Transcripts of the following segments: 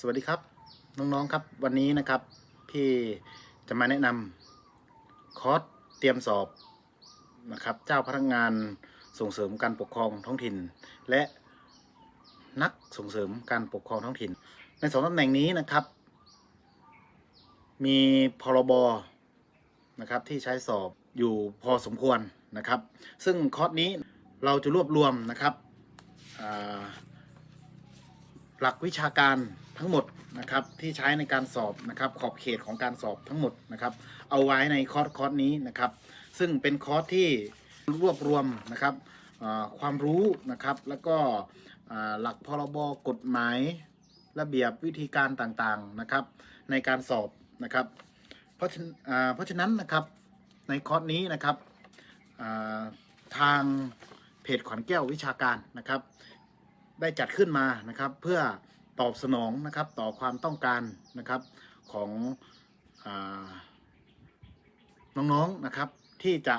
สวัสดีครับ น้องๆครับวันนี้นะครับ พี่จะมาแนะนำคอร์สเตรียมสอบนะครับ เจ้าพนักงานส่งเสริมการปกครองท้องถิ่น และนักส่งเสริมการปกครองท้องถิ่น ในสองตำแหน่งนี้นะครับ มีพรบนะครับที่ใช้สอบอยู่พอสมควรนะครับ ซึ่งคอร์สนี้เราจะรวบรวมนะครับ หลักวิชาการทั้งหมดนะครับที่ใช้ในการสอบนะครับขอบเขตของการสอบทั้งหมดนะครับเอาไว้ในคอร์สคอร์สนี้นะครับ ซึ่งเป็นคอร์สที่รวบรวมนะครับความรู้นะครับแล้วก็หลักพรบกฎหมายระเบียบวิธีการต่างๆนะครับ ในการสอบนะครับเพราะฉะนั้นอ่าเพราะฉะนั้นนะครับในคอร์สนี้นะครับทางเพจขวัญแก้ววิชาการนะครับ ได้จัดขึ้นมานะครับ เพื่อตอบสนองนะครับต่อความต้องการนะครับของอน้องๆนะครับที่จะ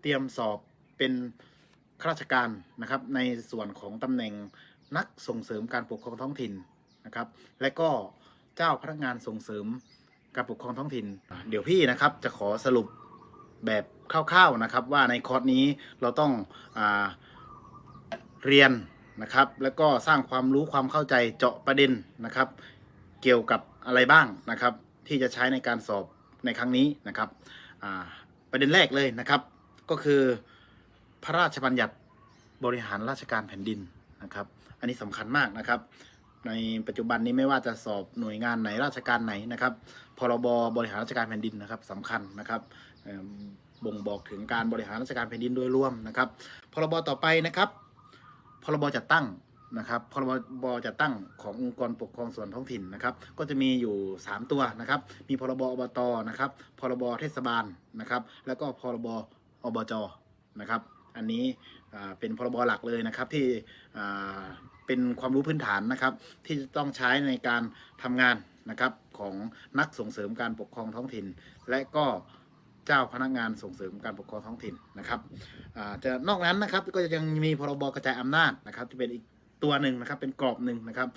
เตรียมสอบเป็นข้าราชการนะครับ ในส่วนของตำแหน่งนักส่งเสริมการปกครองท้องถิ่นนะครับ และก็เจ้าพนักงานส่งเสริมการปกครองท้องถิ่น เดี๋ยวพี่นะครับจะขอสรุปแบบคร่าวๆนะครับ ว่าในคอร์สนี้เราต้องอเรียน นะครับ แล้วก็สร้างความรู้ความเข้าใจเจาะประเด็นนะครับ เกี่ยวกับอะไรบ้างนะครับ ที่จะใช้ในการสอบในครั้งนี้นะครับประเด็นแรกเลยนะครับ ก็คือพระราชบัญญัติบริหารราชการแผ่นดินนะครับ อันนี้สำคัญมากนะครับ ในปัจจุบันนี้ไม่ว่าจะสอบหน่วยงานไหนราชการไหนนะครับพรบบริหารราชการแผ่นดินนะครับสำคัญนะครับบ่งบอกถึงการบริหารราชการแผ่นดินโดยรวมนะครับ พรบต่อไปนะครับ พรบจัดตั้งนะครับพรบจัดตั้งขององค์กรปกครองส่วนท้องถิ่นนะครับ ก็จะมีอยู่ 3 ตัวนะครับ มีพรบอบตนะครับ พรบเทศบาลนะครับ แล้วก็พรบอบจนะครับ อันนี้เป็นพรบหลักเลยนะครับที่เป็นความรู้พื้นฐานนะครับ ที่จะต้องใช้ในการทำงานนะครับของนักส่งเสริมการปกครองท้องถิ่น และก็ เจ้าพนักงานส่งเสริมการปกครองท้องถิ่นนะครับจะนอกนั้นนะครับก็ยังมีพรบกระจายอำนาจนะครับที่เป็นอีกตัวหนึ่งนะครับเป็นกรอบหนึ่งนะครับ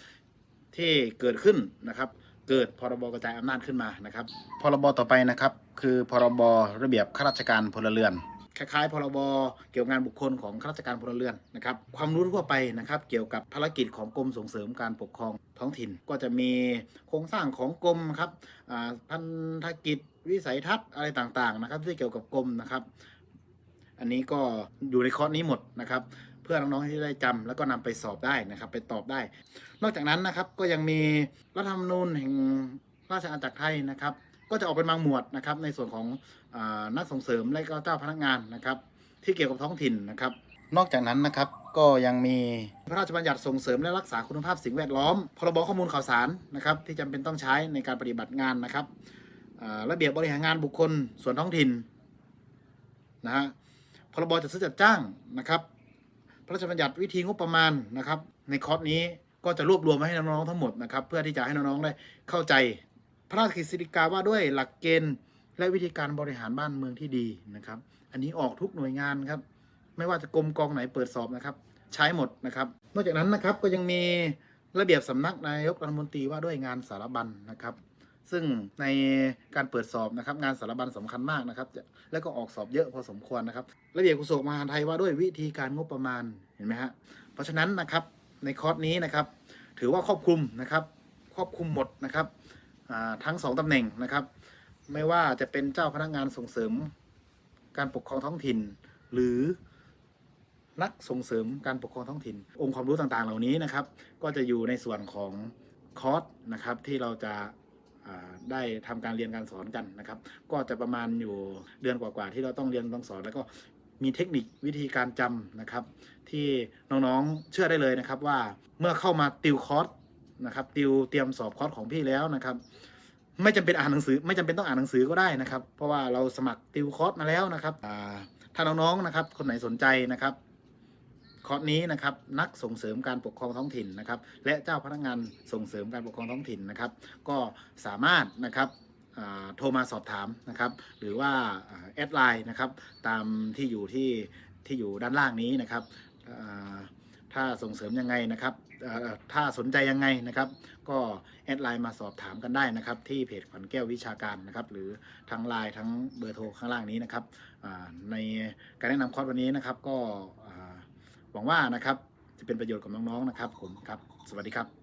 ที่เกิดขึ้นนะครับเกิดพรบกระจายอำนาจขึ้นมานะครับ พรบต่อไปนะครับ คือพรบระเบียบข้าราชการพลเรือน คล้ายๆ พรบเกี่ยวกับงานบุคคลของข้าราชการพลเรือนนะครับ ความรู้ทั่วไปนะครับ เกี่ยวกับภารกิจของกรมส่งเสริมการปกครองท้องถิ่น ก็จะมีโครงสร้างของกรมครับอ่าพันธกิจวิสัยทัศน์อะไรต่างๆนะครับ ที่เกี่ยวกับกรมนะครับ อันนี้ก็อยู่ในคอร์สนี้หมดนะครับ เพื่อน้องๆที่ได้จำแล้วก็นำไปสอบได้นะครับ ไปตอบได้ นอกจากนั้นนะครับก็ยังมีรัฐธรรมนูญแห่งราชอาณาจักรไทยนะครับ ก็จะออกเป็นบางหมวดนะครับ ในส่วนของอนักส่งเสริมและก็เจ้าพนักงานนะครับ ที่เกี่ยวกับท้องถิ่นนะครับ นอกจากนั้นนะครับก็ยังมีพระราชบัญญัติส่งเสริมและรักษาคุณภาพสิ่งแวดล้อม พรบข้อมูลข่าวสารนะครับ ที่จำเป็นต้องใช้ในการปฏิบัติงานนะครับระเบียบบริหารงานบุคคลส่วนท้องถิ่นนะฮะพรบจัดซื้อจัดจ้างนะครับพระราชบัญญัติวิธีงบประมาณนะครับ ในคอร์สนี้ก็จะรวบรวมมาให้น้องๆทั้งหมดนะครับ เพื่อที่จะให้น้องๆได้เข้าใจ พระราชกฤษฎีกาว่าด้วยหลักเกณฑ์และวิธีการบริหารบ้านเมืองที่ดีนะครับ อันนี้ออกทุกหน่วยงานครับ ไม่ว่าจะกรมกองไหนเปิดสอบนะครับ ใช้หมดนะครับ นอกจากนั้นนะครับก็ยังมีระเบียบสำนักนายกรัฐมนตรีว่าด้วยงานสารบัญนะครับ ซึ่งในการเปิดสอบนะครับ งานสารบัญสำคัญมากนะครับ แล้วก็ออกสอบเยอะพอสมควรนะครับ ระเบียบกระทรวงมหาดไทยว่าด้วยวิธีการงบประมาณเห็นไหมฮะเพราะฉะนั้นนะครับในคอร์สนี้นะครับ ถือว่าครอบคลุมนะครับ ครอบคลุมหมดนะครับ ทั้งสองตำแหน่งนะครับ ไม่ว่าจะเป็นเจ้าพนักงานส่งเสริม การปกครองท้องถิ่น หรือนักส่งเสริมการปกครองท้องถิ่น องค์ความรู้ต่างๆ เหล่านี้นะครับ ก็จะอยู่ในส่วนของคอร์สนะครับที่เราจะได้ทำการเรียนการสอนกันนะครับ ก็จะประมาณอยู่เดือนกว่าๆที่เราต้องเรียนต้องสอน แล้วก็มีเทคนิควิธีการจำนะครับ ที่น้องๆเชื่อได้เลยนะครับว่าเมื่อเข้ามาติวคอร์ส นะครับติวเตรียมสอบคอร์สของพี่แล้วนะครับ ไม่จำเป็นอ่านหนังสือ ไม่จำเป็นต้องอ่านหนังสือก็ได้นะครับ เพราะว่าเราสมัครติวคอร์สมาแล้วนะครับอ่าถ้าน้องๆนะครับ คนไหนสนใจนะครับคอร์สนี้นะครับนักส่งเสริมการปกครองท้องถิ่นนะครับ และเจ้าพนักงานส่งเสริมการปกครองท้องถิ่นนะครับ ก็สามารถนะครับโทรมาสอบถามนะครับ หรือว่าแอดไลน์นะครับ ตามที่อยู่ที่ที่อยู่ด้านล่างนี้นะครับ ถ้าส่งเสริมยังไงนะครับถ้าสนใจยังไงนะครับ ก็แอดไลน์มาสอบถามกันได้นะครับ ที่เพจขวัญแก้ววิชาการนะครับ หรือทั้งไลน์ทั้งเบอร์โทรข้างล่างนี้นะครับในการแนะนำคอร์สวันนี้นะครับ ก็หวังว่านะครับจะเป็นประโยชน์กับน้องๆนะครับผมครับ สวัสดีครับ